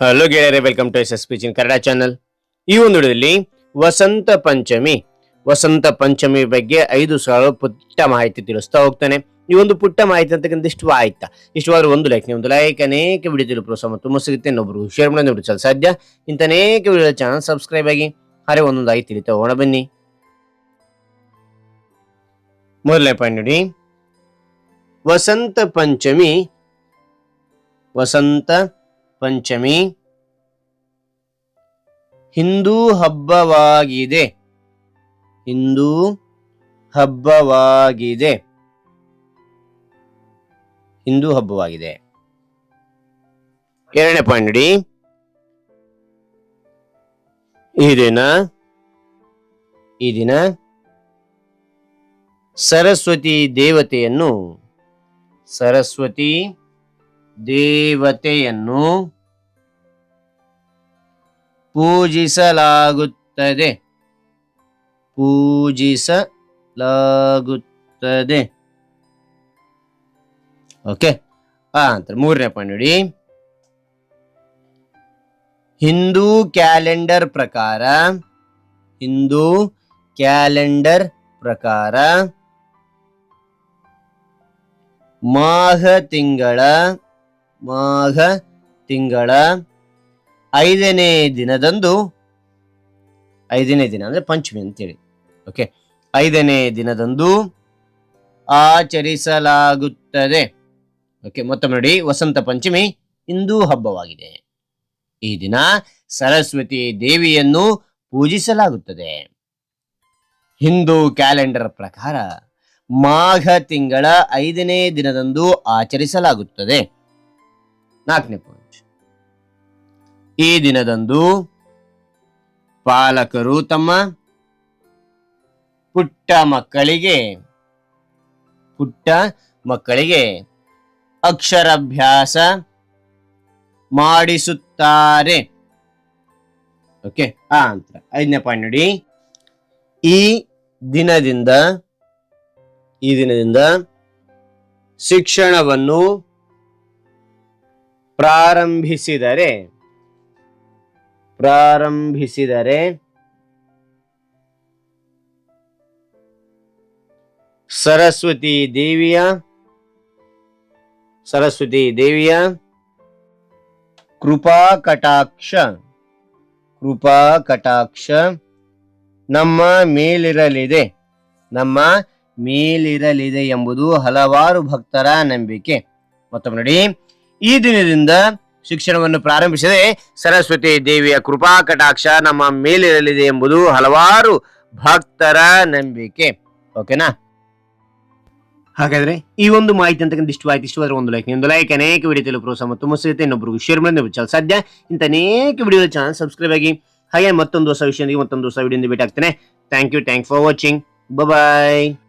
Hello ಗೆಳೆಯರೇ welcome to S S P Kannada channel ಈ ಒಂದು ವಿಡಿಯೋದಲ್ಲಿ ವಸಂತ ಪಂಚಮಿ ವಸಂತ ಪಂಚಮಿ ಬಗ್ಗೆ ಐದು ಸಾವಿರ ಪುಟ್ಟ ಮಾಹಿತಿ ತಿಳಿಸ್ತಾ ಹೋಗ್ತಾನೆ. ಈ ಒಂದು ಪುಟ್ಟ ಮಾಹಿತಿ ಅಂತಕ್ಕಂಥ ಇಷ್ಟು ಆಯ್ತಾ? ಇಷ್ಟವಾದ್ರೆ ಒಂದು ಲೈಕ್ ಒಂದು ಲೈಕ್ ಅನೇಕ ವಿಡಿಯೋ ತಿಳಿ ಮತ್ತು ತುಂಬ ಸಿಗುತ್ತೆ. ಇನ್ನೊಬ್ರು ಶೇರ್ ಮಾಡಿ ನೋಡಿ ಸಾಧ್ಯ. ಇಂಥ ಅನೇಕ ವಿಡಿಯೋ ಚಾನಲ್ ಸಬ್ಸ್ಕ್ರೈಬ್ ಆಗಿ ಹಾಗೆ ಒಂದೊಂದಾಗಿ ತಿಳಿತಾ ಹೋಗೋಣ ಬನ್ನಿ. ಮೊದಲನೇ ಪಾಯಿಂಟ್ ನೋಡಿ. ವಸಂತ ಪಂಚಮಿ, ವಸಂತ ಪಂಚಮಿ ಹಿಂದೂ ಹಬ್ಬವಾಗಿದೆ. ಹಿಂದೂ ಹಬ್ಬವಾಗಿದೆ. ಹಿಂದೂ ಹಬ್ಬವಾಗಿದೆ. ಎರಡನೇ ಪಾಯಿಂಟ್ ನೋಡಿ ಈ ದಿನ ಈ ದಿನ ಸರಸ್ವತಿ ದೇವತೆಯನ್ನು ಸರಸ್ವತಿ ದೇವತೆಯನ್ನು ಪೂಜಿಸಲಾಗುತ್ತದೆ. ಪೂಜಿಸಲಾಗುತ್ತದೆ. ಓಕೆ ಆ ಅಂತ ಮೂರನೇ ಪಾಯಿಂಟ್ ನೋಡಿ. ಹಿಂದೂ ಕ್ಯಾಲೆಂಡರ್ ಪ್ರಕಾರ, ಹಿಂದೂ ಕ್ಯಾಲೆಂಡರ್ ಪ್ರಕಾರ ಮಾಘ ತಿಂಗಳ ಮಾಘ ತಿಂಗಳ ಐದನೇ ದಿನದಂದು, ಐದನೇ ದಿನ ಅಂದ್ರೆ ಪಂಚಮಿ ಅಂತೇಳಿ. ಓಕೆ ಐದನೇ ದಿನದಂದು ಆಚರಿಸಲಾಗುತ್ತದೆ. ಓಕೆ ಮತ್ತೊಮ್ಮೆ ನೋಡಿ, ವಸಂತ ಪಂಚಮಿ ಹಿಂದೂ ಹಬ್ಬವಾಗಿದೆ. ಈ ದಿನ ಸರಸ್ವತಿ ದೇವಿಯನ್ನು ಪೂಜಿಸಲಾಗುತ್ತದೆ. ಹಿಂದೂ ಕ್ಯಾಲೆಂಡರ್ ಪ್ರಕಾರ ಮಾಘ ತಿಂಗಳ ಐದನೇ ದಿನದಂದು ಆಚರಿಸಲಾಗುತ್ತದೆ. ನಾಲ್ಕನೇ ಈ ದಿನದಂದು ಪಾಲಕರು ತಮ್ಮ ಪುಟ್ಟ ಮಕ್ಕಳಿಗೆ ಪುಟ್ಟ ಮಕ್ಕಳಿಗೆ ಅಕ್ಷರಾಭ್ಯಾಸ ಮಾಡಿಸುತ್ತಾರೆ. ಓಕೆ, ಆ ಅಂತ ಐದನೇ ಪಾಯಿಂಟ್ ನೋಡಿ. ಈ ದಿನದಿಂದ ಈ ದಿನದಿಂದ ಶಿಕ್ಷಣವನ್ನು ಪ್ರಾರಂಭಿಸಿದರೆ ಪ್ರಾರಂಭಿಸಿದರೆ ಸರಸ್ವತಿ ದೇವಿಯ ಸರಸ್ವತಿ ದೇವಿಯ ಕೃಪಾ ಕಟಾಕ್ಷ ಕೃಪಾ ಕಟಾಕ್ಷ ನಮ್ಮ ಮೇಲಿರಲಿದೆ ನಮ್ಮ ಮೇಲಿರಲಿದೆ ಎಂಬುದು ಹಲವಾರು ಭಕ್ತರ ನಂಬಿಕೆ. ಮತ್ತೊಮ್ಮೆ ನೋಡಿ, ಈ ದಿನದಿಂದ ಶಿಕ್ಷಣವನ್ನು ಪ್ರಾರಂಭಿಸದೆ ಸರಸ್ವತಿ ದೇವಿಯ ಕೃಪಾ ಕಟಾಕ್ಷ ನಮ್ಮ ಮೇಲಿರಲಿದೆ ಎಂಬುದು ಹಲವಾರು ಭಕ್ತರ ನಂಬಿಕೆ. ಓಕೆನಾ? ಹಾಗಾದ್ರೆ ಈ ಒಂದು ಮಾಹಿತಿ ಅಂತಕ್ಕಂಥ ಇಷ್ಟು ಆಯ್ತು ಇಷ್ಟವಾದ್ರೆ ಒಂದು ಲೈಕ್ ಒಂದು ಲೈಕ್ ಅನೇಕ ವಿಡಿಯೋ ಪ್ರೋತ್ಸಾಹ ಮತ್ತು ಸಿಗುತ್ತೆ ಇನ್ನೊಬ್ರಿಗೆ ಶೇರ್ ಮಾಡಿ ಚಾನಲ್ ಸಾಧ್ಯ. ಇಂಥ ಅನೇಕ ವಿಡಿಯೋ ಚಾನಲ್ ಸಬ್ಸ್ಕ್ರೈಬ್ ಆಗಿ, ಹಾಗೆ ಮತ್ತೊಂದು ಹೊಸ ವಿಷಯದೊಂದಿಗೆ ಮತ್ತೊಂದು ಹೊಸ ವಿಡಿಯೋದಿಂದ ಭೇಟಿ ಆಗ್ತೇನೆ thank you thank for watching bye